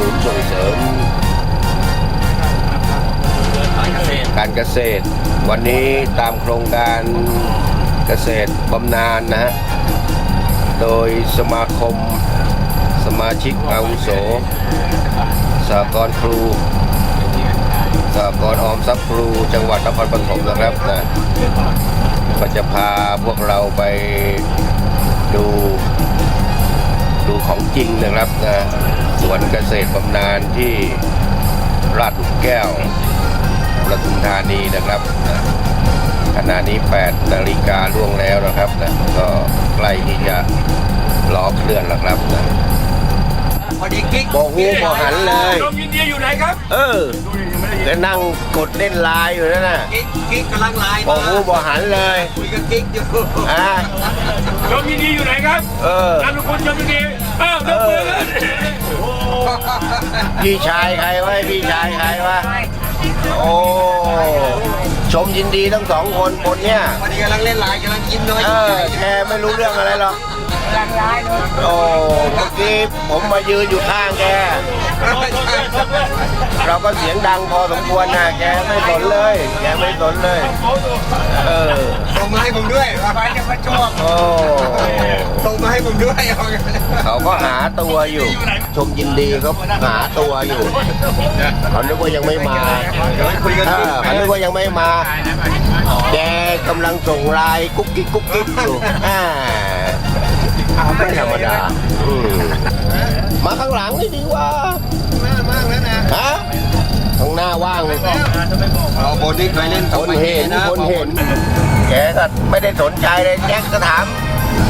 ศูนย์ส่งเสริม การเกษตรการเกษตร วันนี้ตามโครงการเกษตรบำนาญนะฮะ โดยสมาคมสมาชิกอาวุโสสหกรณ์ครูสหกรณ์ออมทรัพย์ครูจังหวัดนครปฐมนะครับนะก็จะพาพวกเราไปดู ดูของจริงนะครับนะ สวนเกษตรบำนาญที่ราชหลุมแก้วปทุมธานีนะครับนะขณะนี้ 8 นาฬิกาล่วงแล้วนะครับนะก็ใกล้ที่จะล้อเคลื่อนแล้วครับนะพอดีกิ๊กบอกหูบอกหันเลยลมยินดีอยู่ไหนครับ เออก็นั่งกดเล่นไลน์อยู่นั่นน่ะกิ๊กกิ๊กกำลังไลน์บอกมาหูบอกหันเลยคุยกับกิ๊กอยู่อะลมยินดีอยู่ไหนครับ เออนามสกุลลมยินดีเออลงมือกันพี่ชายใครวะพี่ชายใครวะโอ้ชมยินดีทั้งสองคนคนเนี้ยพอดีกำลังเล่นไลน์กำลังกินเลยเออแกไม่รู้เรื่องอะไรหรอกโอ้เมื่อกี้ผมมายืนอยู่ข้างแกเรา ก็เสียงดังพอสมควรนะแกไม่สนเลย แกไม่สนเลย เออส่งมาให้ผมด้วยไปจะมาชอบโอ้ส่งมาให้ผมด้วยเอาไงเขาก็หาตัวอยู่ ชมยินดีเขาหาตัวอยู่เขานึกว่ายังไม่มาเดี๋ยวคุยกันเออเขานึกว่ายังไม่มา แกกำลังส่งไลน์กุ๊กกิ๊กกุ๊กกิ๊กอยู่อ่าไม่ธรรมดาอืมมาข้างหลังนี่ดีกว่า เลยเอาโบนี่เคยเล่นคนเห็นคนเห็นแกก็ไม่ได้สนใจเลยแจ็คก็ถาม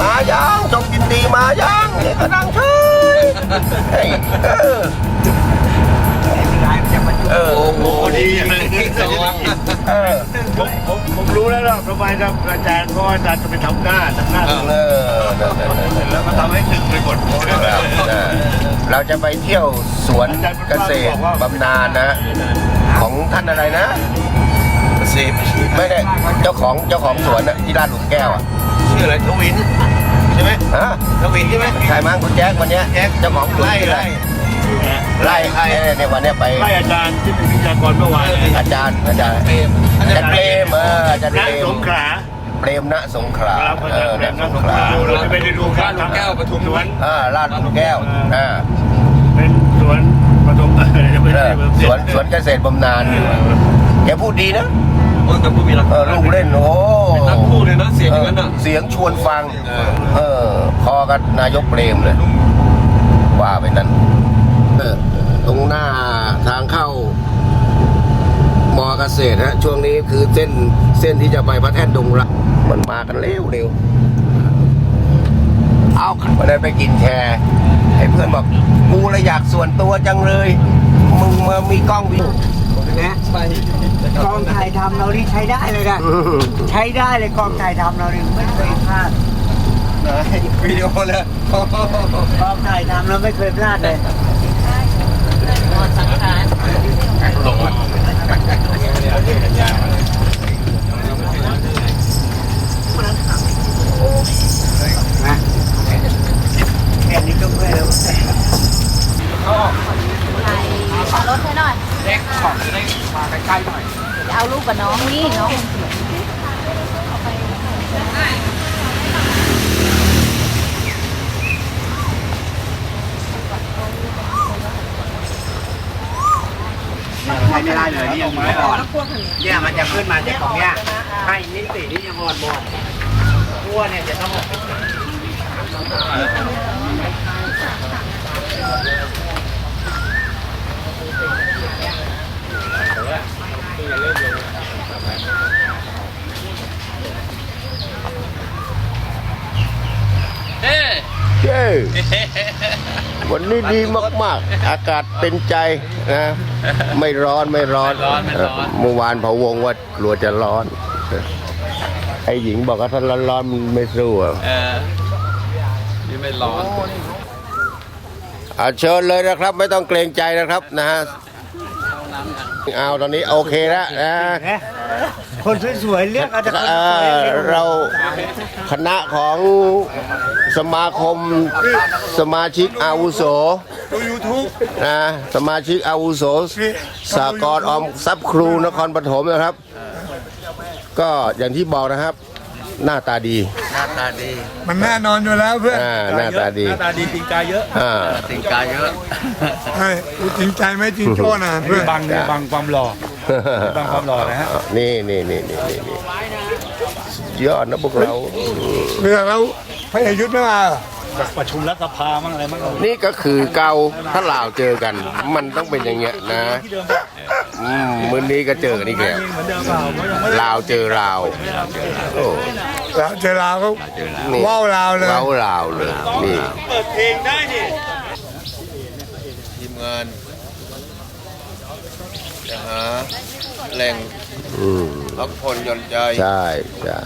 มายังชมยินดีมายังแกก็นั่งเฉยเฮ้ยเออเออโอ้โหดีเลยสองเออผมผมผมรู้แล้วล่ะทำไมครับอาจารย์เพราะว่าอาจารย์จะไปทำหน้าทำหน้าเออเออเออเออแล้วก็ทำให้ถึงไปหมดเราจะไปเที่ยวสวนเกษตรบำนาญนะ ของท่านอะไรนะเซฟไม่ได้เจ้าของเจ้าของสวนน่ะที่ลาดหลุมแก้วอะชื่ออะไรทวินใช่ไหมฮะทวินใช่ไหมใช่มั้งคุณแจ๊ควันเนี้ยแจ็คเจ้าของสวนไล่ชื่ออะไรไล่ไล่เนี่ยเนี่ยวันเนี้ยไปให้อาจารย์ที่เป็นวิทยากรเมื่อวานอาจารย์อาจารย์เปรมอาจารย์เปรมเอออาจารย์นัเปกรสมงขลาเปรมณสงขลาครับอาเอจารอย์ณเรียนสนักงสงขขลาลาเราจะไปดูการลาดหลุมแก้วปทุมสวน อ่าลาดหลุมแก้วอ่า เป็นสวนปฐม เออจะไม่เอได้อสวนสวนเกษตรบำนาญแกพูดดีนะโอ้ยกับผู้มีรักเออลูกเล่นโอ้เป็นนักพูดเลยนะเสียงอย่างนั้นอะเสียงชวนฟัง เออพอกับนายกเปรมเลยว่าไปนั้นเออตรงหน้าทางเข้ามอเกษตรฮะช่วงนี้คือเส้นเส้นที่จะไปพระแท่นดงรักมันมากันเร็วเร็วเอาวันนั้นไปกินแชร์ให้เพื่อนบอกกูเลยอยากส่วนตัวจังเลย มึงมามีกล้องวิดีโอนะกองถ่ายทำเรานี่ใช้ได้เลยนะใช้ได้เลยกองถ่ายทำเรานี่ไม่เคยพลาดวิดีโอเลยกองถ่ายทำเราไม่เคยพลาดเลยนะแค่นี้ก็เมื่อยแล้วขอร ถให้หน่อยเล็กของจะได้มาใกล้ๆหน่อยจะเอาลูกกับน้องนี่น้องใช้ไม่ได้เลยนี่ยังไม่อ่อนเนี่ยมันจะขึ้นมาจากตรงเนี้ยให้นิสินี่ยังอ่อนหมดขั้วเนี่ยจะต้อง เย้ วันนี้ดีมาก ๆ อากาศเป็นใจนะ ไม่ร้อนไม่ร้อนเมื่อวานเผาวงว่ากลัวจะร้อน ไอ้หญิงบอกว่าถ้าร้อนๆมันไม่สู้อะเออนี่ไม่ร้อนอะเชิญเลยนะครับ ไม่ต้องเกรงใจนะครับนะฮะเข้าน้ำยังเอาตอนนี้โอเคแล้วนะนะ คนสวยๆเรียกเอาแต่คนเอ่สวยอๆเรียกเราคณะของสมาคมสมาชิกอาวุโสดูยูทูบ นะสมาชิกอาวุโสสากลออมทรัพย์ครูนครปฐมนะครับ ก็อย่างที่บอกนะครับ หน้าตาดีมันแน่นอนอยู่แล้วเพื่อนอ่าหน้าตาดีหน้าตาดีจริงกายเยอะอ่าจริงกายเยอะใช่กูจริงใจไหมจริงโจ้นะเพื่อนบังเนี่ยบังความหล่อบางความหล่อนะฮะ นี่นี่นี่นี่นี่นี่สุดยอดนะพวกเราเรื่องแล้วพระเอกยุทธไม่มาเหรอประชุมรัฐสภามั่งอะไรมั่งนี่ก็คือเกาถ้าลาวเจอกัน มันต้องเป็นอย่างเงี้ยนะอืม มื้อนี้ก็เจอกันอีกแล้วเหมือนเดิมเปล่าไม่ยังไม่ลาวเจอลาวโอ้แล้วเจอลาวก็นี่ว้าวลาวเลยเว้าลาวเลยนี่เปิดเพลงได้ดิทีมงานจะหาแหล่งอืมพักผ่อนหย่อนใจใช่ใช่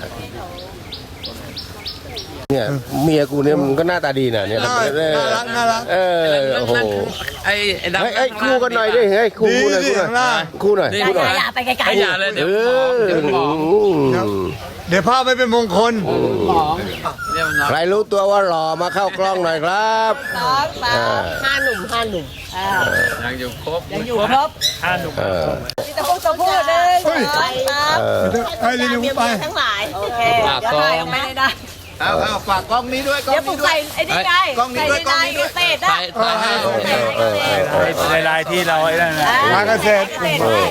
เนี่ยเมียกูเนี่ยมันก็หน้าตาดีนะเนี่ยน่ารักน่ารักเออโอ้โห ไอ้ไอ้ดำเฮ้ยเฮ้ยคู่กันหน่อยดิเฮ้ยคู่คู่หน่อยดีคู่หดีน่อยข้างล่างคู่หน่อยนี่คู่หน่อยอย่าไปไกลไอ้ๆอย่าเลยเอเดี๋ยวอเดี๋ยวภาพไม่เป็นมงคลเนี่ยมันใครรู้ตัวว่าหล่อมาเข้ากล้องหน่อยครับ สองสาอ่ามห้าหนุ่มห้าหนุ่มอ่ายังอยู่ครบยังอยู่ครบเออมีแต่พวกตัวพูดเลยสองสามเออไปเรียนรู้ไป ทั้งหลาย โอเคเดี๋ยวถ่ายออกมาให้ได้ เอาเอาฝากกล้องนี้ด้วยกล้อเดี๋ยงวปลุนี้กด้วยใส่ไอ้นี่ได้กล้องนี้ใส่ด้วยกล้องได้นี้ด้วยเศษได้ถ่ายถ่ายให้ใส่เศษในลายที่เราไอ้นั่นนะทางเกษตรเศษได้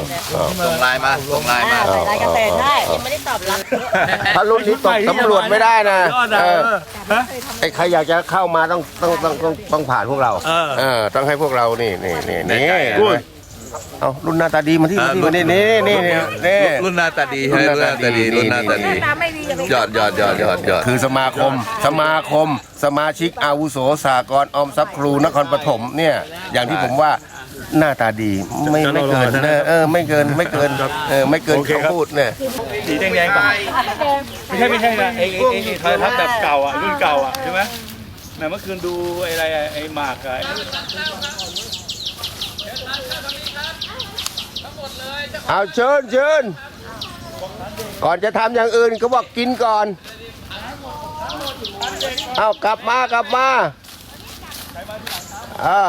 ส่งไลน์มาส่งไลน์มาอ่าใส่ลายเกษตรได้ยังไม่ได้ตอบรับ ถ้ารุ่นนี้ตกตำรวจไม่ได้นะยอดอะเออฮะ ไอ้ใครอยากจะเข้ามาต้องต้องต้องต้องต้องผ่านพวกเราเออเออต้องให้พวกเรานี่นี่นี่นี่อุ้ย เอารุ่นหน้าตาดีมาที่มาที่มานี่นี่นี่นี่นี่ รุ่นหน้าตาดีใช่ไหมรุ่นหน้าตาดีรุ่นหน้าตาดีตาไม่ดีอย่าไปยอดยอดยอดยอดยอดคือสมาคม สมาคม สมาชิกอาวุโสสากลออมทรัพย์ครูนครปฐมเนี่ย อย่างที่ผมว่าหน้าตาดีไม่ไม่เกินเออเออไม่เกินไม่เกินเออไม่เกินโอเคครับคำพูดเนี่ย สีแดงๆป่ะไม่ใช่ไม่ใช่นะไอ้ไอ้ไอ้ไอ้โทรทัศน์แบบเก่าอะรุ่นเก่าอะใช่ไหมแหมเมื่อคืนดูไอ้อะไรอะไอ้หมากอะ เอาเชิญเชิญก่อนจะทำอย่างอื่นก็บอกกินก่อน เอากลับมากลับมาอ่า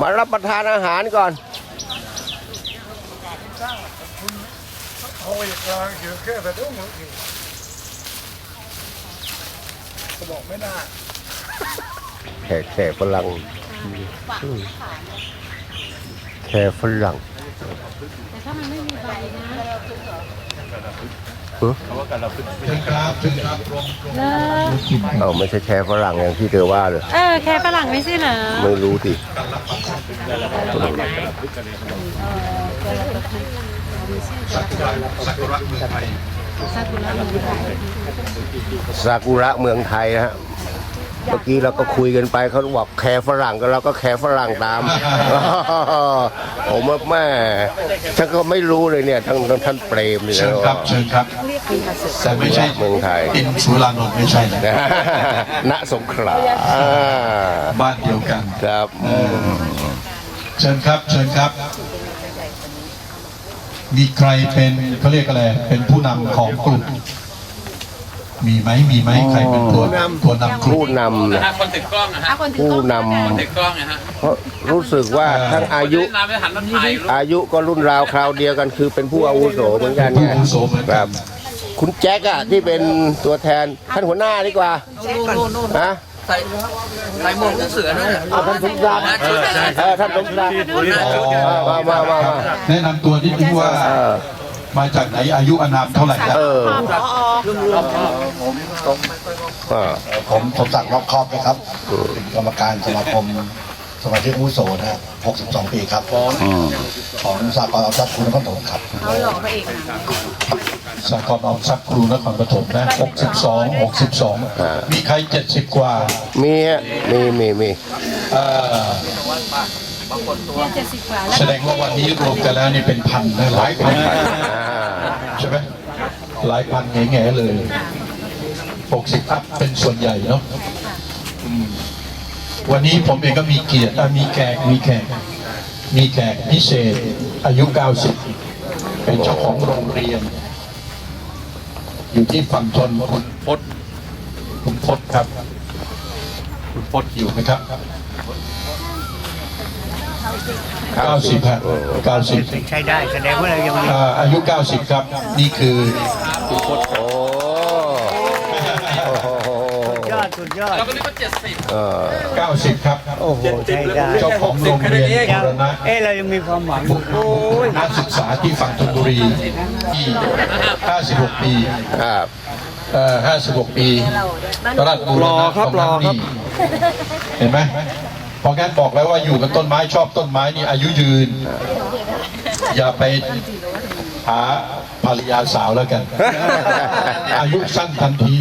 มารับประทานอาหารก่อนโอ้ยกลางเกี่ยว แค่แต่ต้องก็บอกไม่ได้แขกแขกฝรั่งแขกฝรั่งเอ้าไม่ใช่แขกฝรั่งอย่างที่เธอว่าเลยเออแค่ฝรั่งไม่ใช่เหรอไม่รู้สิซากุระเมืองไทยนะฮะ เมื่อกี้เราก็คุยกันไปเขาบอกแคร์ฝรั่งก็เราก็แคร์ฝรั่งตามผมว่าแม่ฉันก็ไม่รู้เลยเนี่ยทั้งทั้งท่านเปรมนี่เชินะญครับเชิญครับแต่ไม่ใช่เมืองไทยอินสุรานนท์ไม่ใช่นะณสงขลาอ่าบ้านเดียวกันครับเชิญครับเชิญครับ มีใครเป็นเขาเรียกอะไรเป็นผู้นำของกลุ่ม มีไหมมีไหมใครเป็นตัวนำตัวนำกลุ่ผู้มนำนะถ้าคนติดกล้องอะฮะ คนถือผู้กล้องนำคนติดกล้องอะฮะเพราะรู้สึกว่าทั้งอายุนำไปหันมาถ่ายรูปอายุก็รุ่นราวคราวเดียวกันคือเป็นผู้อาวุโสเหมือนกันผู้ไงอาวุโสเหมือนคกัรันบ คุณแจ็คอะที่เป็นตัวแทนท่านหัวหน้าดีกว่าฮะใส่ใส่หมวกเสือด้วยเอาท่านสมศักดิ์เออท่านสมศักดิ์มามามามา แนะนำตัวนิดนึงว่าเออ มาจากไหนอายุอานามเท่าไหร่ครับเออเออผมผมสั่งรอบครอบนะครับเป็นกรรมการสมาคมสมาชิกอาวุโสนะครับ62 ปีครับของสากลออมทรัพย์คุณนครปฐมครับเอาหลอกพระเอกนะสากลออมทรัพย์ครูนครปฐมนะ62 62 มีใคร 70 กว่ามีฮะมีมีมีเอ่อเจ็ดสิบกว่าแล้ว แสดงว่าวันนี้รวมกันแล้วนี่เป็นพันนะหลายพันอ่า ใช่ไหมหลายพันแง่ๆเลยหกสิบอัพเป็นส่วนใหญ่เนาะวันนี้ผมเองก็มีเกียรติมีแขกมีแขก มีแขกพิเศษ อายุ 90 เป็นเจ้าของโรงเรียน อยู่ที่ฝั่งทนคุณพศคุณพศครับ คุณพศอยู่ไหมครับ 90ครับ90ใช้ได้แสดงว่าเรายังมีอ่าอายุ 90 ครับ นี่คือโอ้โหยอดสุดยอดเราก็นึกว่าเจ็ดสิบเออ90 ครับ โอ้โหใช้ได้เจ้าของโรงเรียนบูรณะเอ้เรายังมีความหวังนักศึกษาที่ฝั่งธนบุรีที่56 ปีครับเอ่อ56 ปีราชบูรณะครับรอครับเห็นไหม พอแกนบอกแล้วว่าอยู่กับต้นไม้ชอบต้นไม้นี่อายุยืน อย่าไปหาภรรยาสาวแล้วกัน อายุสั้นทันที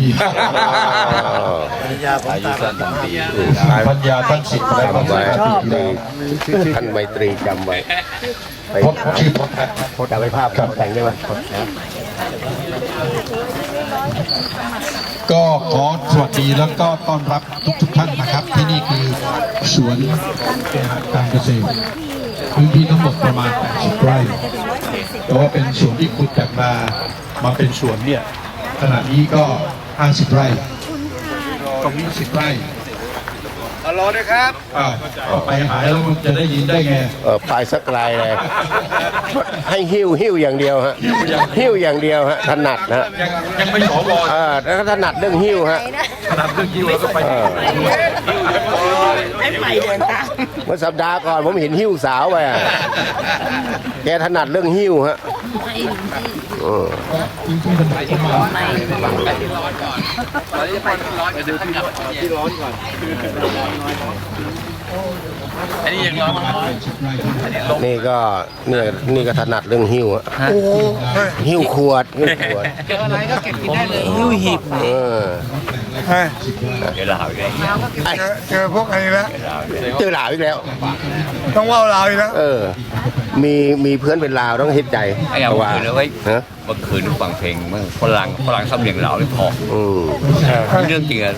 อายุสั้นทันทีพัญญาท่านสิทธิ์และจำไว้ชอบท่านไมตรีจำไว้ไปพจน์ชื่อพจน์นะจำไว้ภาพแต่งได้ไหม ก็ขอสวัสดีแล้วก็ต้อนรับทุกทุกท่านนะครับ ที่นี่คือสวนการเกษตรพื้นที่ทั้งหมดประมาณ 80 ไร่แต่ว่าเป็นสวนที่ขุดจากมามาเป็นสวนเนี่ยขณะนี้ก็ 50 ไร่ตรงนี้10ไร่ ฮัลโหลด้วยครับอ้าวเอาไปหายแล้วมันจะได้ยินได้ไง เออไปสักไกลเลย ให้หิ้วหิ้วอย่างเดียวฮะหิ้วอย่างเดียวฮะถนัดนะฮะยังยังไม่สวเออแล้วก็ถนัดเรื่องหิ้วฮะขนาดเรื่องยิ้วแล้วก็ไปเออเมื่อสัปดาห์ก่อนผมเห็นหิ้วสาวไปอะแกถนัดเรื่องหิ้วฮะ เออจริงๆมันประมาณเราจะไปที่ร้อนกันเดี๋ยวท่านกลับที่ร้อนก่อนอันนี้ยังร้อนมาก10ไร่ทั้งหมดนี่ก็เนี่ยนี่ก็ถนัดเรื่องหิ้วอะหิ้วขวดหิ้วขวดหิ้วหีบเออเจอเจอพวกอะไรแล้วเจอหลาวอีกแล้ว ต้องว่าเราอีกแล้วเออ มีมีเพื่อนเป็นลาวต้องเฮ็ดใจไอ้เอาว่าคืนเอาไว้ฮะเมื่อคืนฟังเพลงเมื่อฝรั่งฝรั่งสำเนียงเหล่าเลยพออืมเรื่องจริงอะ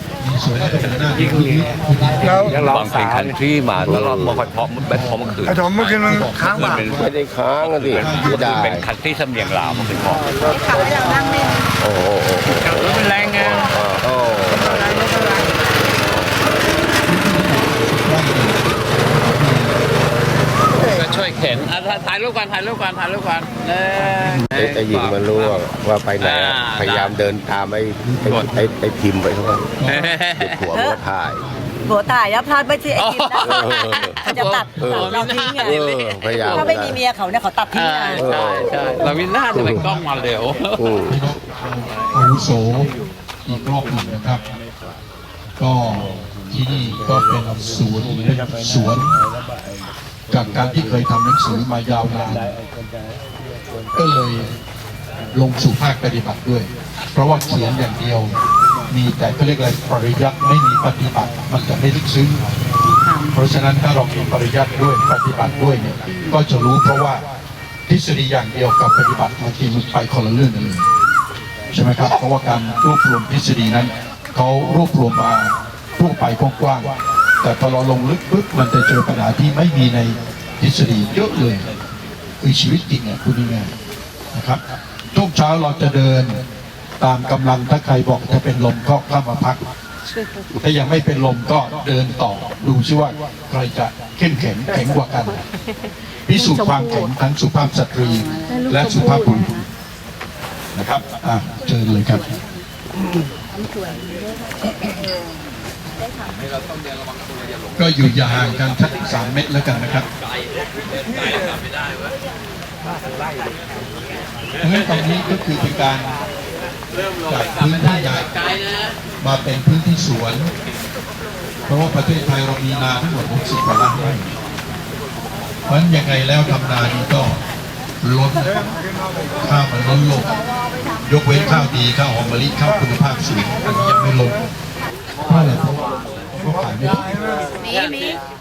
แล้วฟังเพลงคันทรีมาตลอดไม่ค่อยเพราะไม่พอเมื่อคืนไอ้ถมเมื่อคืนมันค้างเมื่อป่ะคืนไม่ได้ค้างกันสิไม่ได้เป็นคันทรีสำเนียงเหล่าเมื่อคืนพอโอ้โหโอ้โหมันแรงไง โอ้โห ก็ช่วย เข็นอะถ่ายรูปกันถ่ายรูปกันถ่ายรูปกันเออไอ้ไอ้หญิงมันรู้ว่าว่าไปไหนอะอ่าพยายามเดินตามไอ้ไอ้ไอ้ไอ้พิมพ์ไปทุกคนเด็กหัวมันก็ถ่าย หัวตายแล้วพลาดไม่ใช่ไอ้กินนะเออเขาจะตัดเออตัดเราทิ้งอะเออพยายามถ้าไม่มีเมียเขาเนี่ยเขาตัดทิ้งใช่อะใช่ใช่เรามีหน้าจะเป็นกล้องมาเร็ว อืม อาวุโสอีกรอบหนึ่งนะครับ ก็ที่นี่ก็เป็นศูนย์สวน จากการที่เคยทำหนังสือมายาวนาน ก็เลยลงสู่ภาคปฏิบัติด้วย เพราะว่าเขียนอย่างเดียว มีแต่เขาเรียกอะไรปริยัติไม่มีปฏิบัติ มันจะไม่ลึกซึ้งเพราะฉะนั้นถ้าเรามีปริยัติด้วยปฏิบัติด้วยเนี่ยก็จะรู้เพราะว่าทฤษฎีอย่างเดียวกับปฏิบัติบางทีมันไปคนละเรื่องกันเลยใช่ไหมครับ เพราะว่าการรวบรวมทฤษฎีนั้นเขารวบรวมมาทั่วไปกว้างๆ แต่พอเราลงลึกปุ๊บมันจะเจอปัญหาที่ไม่มีในทฤษฎีเยอะเลยคือชีวิตจริงอะคุณยังไงายนะครับทุกเช้าเราจะเดินตามกำลังถ้าใครบอกจะเป็นลมก็เข้ามาพัก ถ้ายังไม่เป็นลมก็เดินต่อดูซิว่าใครจะเข้มแข็งแข็งกว่ากันพิสูจน์ความแข็งทั้งสุภาพสตรี และสุภาพบุรุษนะครับอะเชิญเลยครับ ก็อยู่อย่าห่างกันสักสามเมตรแล้วกันนะครับเพราะฉะนั้นตรงนี้ก็คือเป็นการจากพื้นที่ใหญ่มาเป็นพื้นที่สวน เพราะว่าประเทศไทยเรามีนาทั้งหมด 60กว่าล้านไร่เพราะฉะนั้นยังไงแล้วทำนานี้ก็ล้นข้าวมันล้นโลกยกเว้นข้าวดีข้าวหอมมะลิข้าวคุณภาพสูงอันนี้ยังไม่ลงเพราะอะไรเพราะ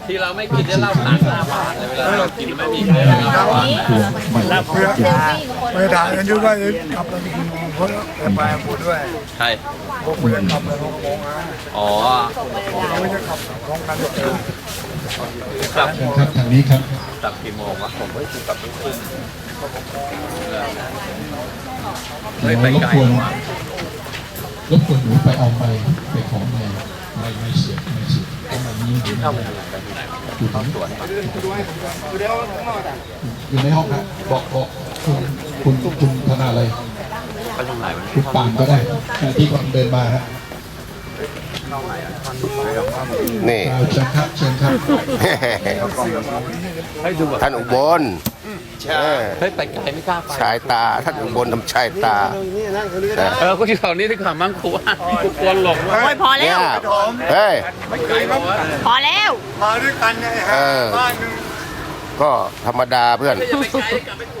ที่เราไม่กินได้เหล้าขาวหน้าบาทเลยเวลาเรากินไม่มีใครเอาเหล้ารับเพื่อไปด่ากันอยู่ว่าจะกลับไปกินคนแล้วไปพูดด้วยใช่พวกคุณจะกลับไปฮ่องงนะอ๋อเราจะกลับพร้อมกันหมดเลยอเชิญครับทางนี้ครับกลับกี่โมงวะผมไม่ถึงกลับไม่ขึ้นเดี๋ยวรบกวนรบกวนหนูไปเอาไม้ไปของไม้ ไม้ไม้เสียไม้เสียบเอาไม้นี้อยู่ในอยู่ในอยู่ในห้องครับบอกบอกคุณคุณคุณธนาอะไรคุณปานก็ได้ที่กำลังเดินมาฮะนี่เชิญครับเชิญครับท่านอุบล เออเฮ้ยไปไกลไม่กล้าไปชายตาท่านอุบลทำชายตานะเออก็อยู่แถวนี้ดีกว่ามั้งครูว่ากูกลัวหลงว่ะโอ้ยพอแล้เนี่ยวเฮ้ยพอแล้ว มาด้วยกันเนี่ยเออ บ้านหนึงก็ธรรมดาเพื่อน อย่าไปไกลกลับไปถูก